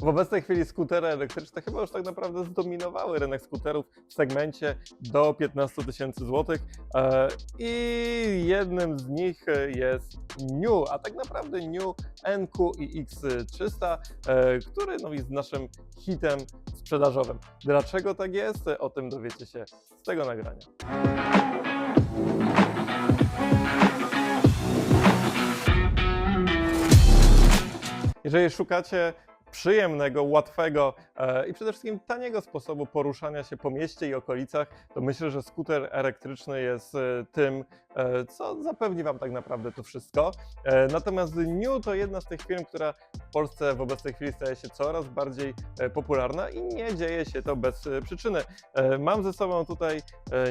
W obecnej chwili skutery elektryczne chyba już tak naprawdę zdominowały rynek skuterów w segmencie do 15 tysięcy złotych e, i jednym z nich jest New, a tak naprawdę New NQiX300, e, który no, jest naszym hitem sprzedażowym. Dlaczego tak jest? O tym dowiecie się z tego nagrania. Jeżeli szukacie przyjemnego, łatwego e, i przede wszystkim taniego sposobu poruszania się po mieście i okolicach, to myślę, że skuter elektryczny jest e, tym, e, co zapewni Wam tak naprawdę to wszystko. Natomiast New to jedna z tych firm, która w Polsce w obecnej chwili staje się coraz bardziej e, popularna i nie dzieje się to bez e, przyczyny. E, Mam ze sobą tutaj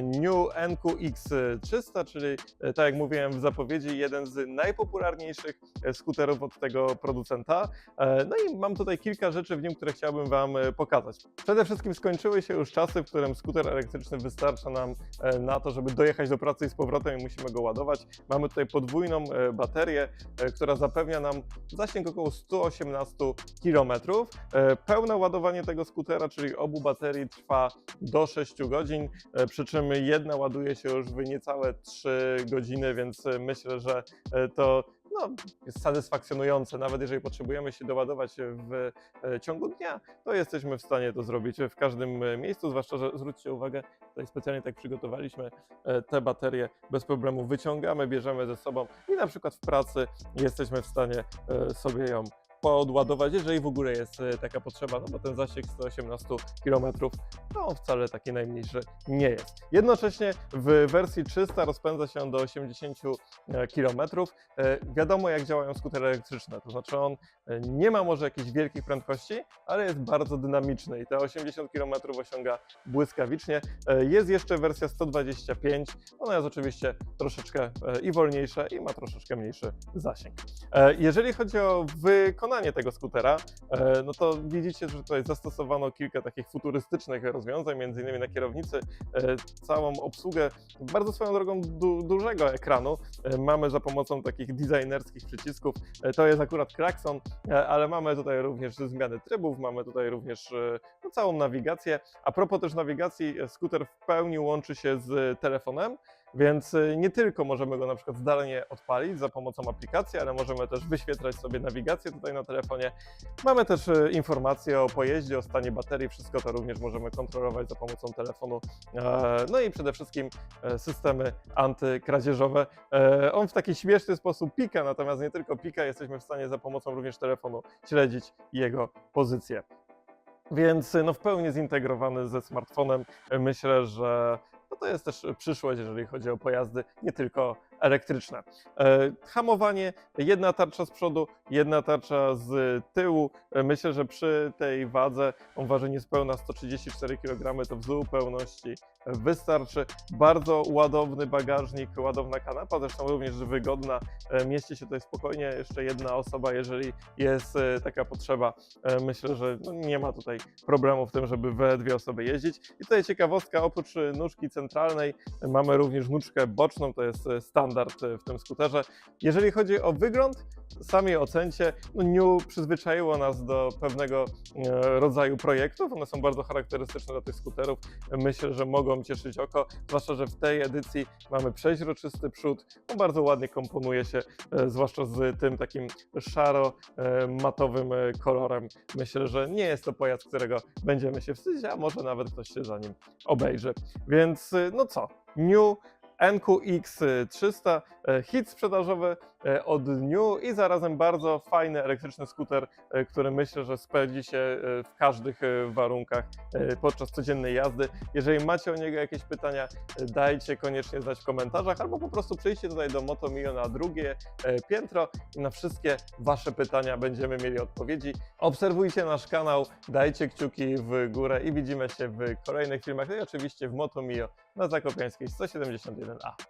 New NQX300, czyli tak jak mówiłem w zapowiedzi, jeden z najpopularniejszych skuterów od tego producenta. No i mam tutaj kilka rzeczy w nim, które chciałbym Wam pokazać. Przede wszystkim skończyły się już czasy, w którym skuter elektryczny wystarcza nam na to, żeby dojechać do pracy i z powrotem i musimy go ładować. Mamy tutaj podwójną baterię, która zapewnia nam zasięg około 118 km. E, Pełne ładowanie tego skutera, czyli obu baterii trwa do 6 godzin, e, przy czym jedna ładuje się już w niecałe 3 godziny, więc e, myślę, że to no, jest satysfakcjonujące. Nawet jeżeli potrzebujemy się doładować w ciągu dnia, to jesteśmy w stanie to zrobić w każdym miejscu. Zwłaszcza, że zwróćcie uwagę, tutaj specjalnie tak przygotowaliśmy te baterie bez problemu wyciągamy, bierzemy ze sobą i na przykład w pracy jesteśmy w stanie sobie ją podładować, jeżeli w ogóle jest e, taka potrzeba, no bo ten zasięg 118 km no wcale taki najmniejszy nie jest. Jednocześnie w wersji 300 rozpędza się do 80 km. E, Wiadomo jak działają skutery elektryczne, to znaczy on e, nie ma może jakichś wielkich prędkości, ale jest bardzo dynamiczny i te 80 km osiąga błyskawicznie. E, Jest jeszcze wersja 125, ona jest oczywiście troszeczkę e, i wolniejsza i ma troszeczkę mniejszy zasięg. E, Jeżeli chodzi o wykonanie tego skutera, e, no to widzicie, że tutaj zastosowano kilka takich futurystycznych rozwiązań, między innymi na kierownicy e, całą obsługę bardzo swoją drogą du dużego ekranu e, mamy za pomocą takich designerskich przycisków. To jest akurat klakson, ale mamy tutaj również zmiany trybów, mamy tutaj również no, całą nawigację. A propos też nawigacji, skuter w pełni łączy się z telefonem. Więc y, nie tylko możemy go na przykład zdalnie odpalić za pomocą aplikacji, ale możemy też wyświetlać sobie nawigację tutaj na telefonie. Mamy też y, informacje o pojeździe, o stanie baterii, wszystko to również możemy kontrolować za pomocą telefonu. E, No i przede wszystkim e, systemy antykradzieżowe. E, On w taki śmieszny sposób pika, natomiast nie tylko pika, jesteśmy w stanie za pomocą również telefonu śledzić jego pozycję. Więc no, w pełni zintegrowany ze smartfonem. Myślę, że no to jest też przyszłość, jeżeli chodzi o pojazdy, nie tylko elektryczne. E, hamowanie, jedna tarcza z przodu, jedna tarcza z tyłu. E, myślę, że przy tej wadze, on waży niespełna 134 kg, to w zupełności wystarczy. Bardzo ładowny bagażnik, ładowna kanapa, zresztą również wygodna. E, mieści się tutaj spokojnie jeszcze jedna osoba, jeżeli jest taka potrzeba. Myślę, że no nie ma tutaj problemu w tym, żeby we dwie osoby jeździć. I tutaj ciekawostka, oprócz nóżki centralnej mamy również nóżkę boczną, to jest e, standard e, w tym skuterze. Jeżeli chodzi o wygląd, sami ocencie, no New przyzwyczaiło nas do pewnego e, rodzaju projektów, one są bardzo charakterystyczne dla tych skuterów. Myślę, że mogą cieszyć oko, zwłaszcza, że w tej edycji mamy przeźroczysty przód, on bardzo ładnie komponuje się, e, zwłaszcza z tym takim szaro-matowym e, kolorem. Myślę, że nie jest to pojazd, którego będziemy się wstydzić, a może nawet ktoś się za nim obejrzy. Więc no co, New NQX300, e, hit sprzedażowy e, od New i zarazem bardzo fajny elektryczny skuter, e, który myślę, że sprawdzi się w każdych warunkach podczas codziennej jazdy. Jeżeli macie o niego jakieś pytania, dajcie koniecznie znać w komentarzach albo po prostu przyjdźcie tutaj do Motomio na drugie piętro i na wszystkie Wasze pytania będziemy mieli odpowiedzi. Obserwujcie nasz kanał, dajcie kciuki w górę i widzimy się w kolejnych filmach, no i oczywiście w Motomio na Zakopiańskiej up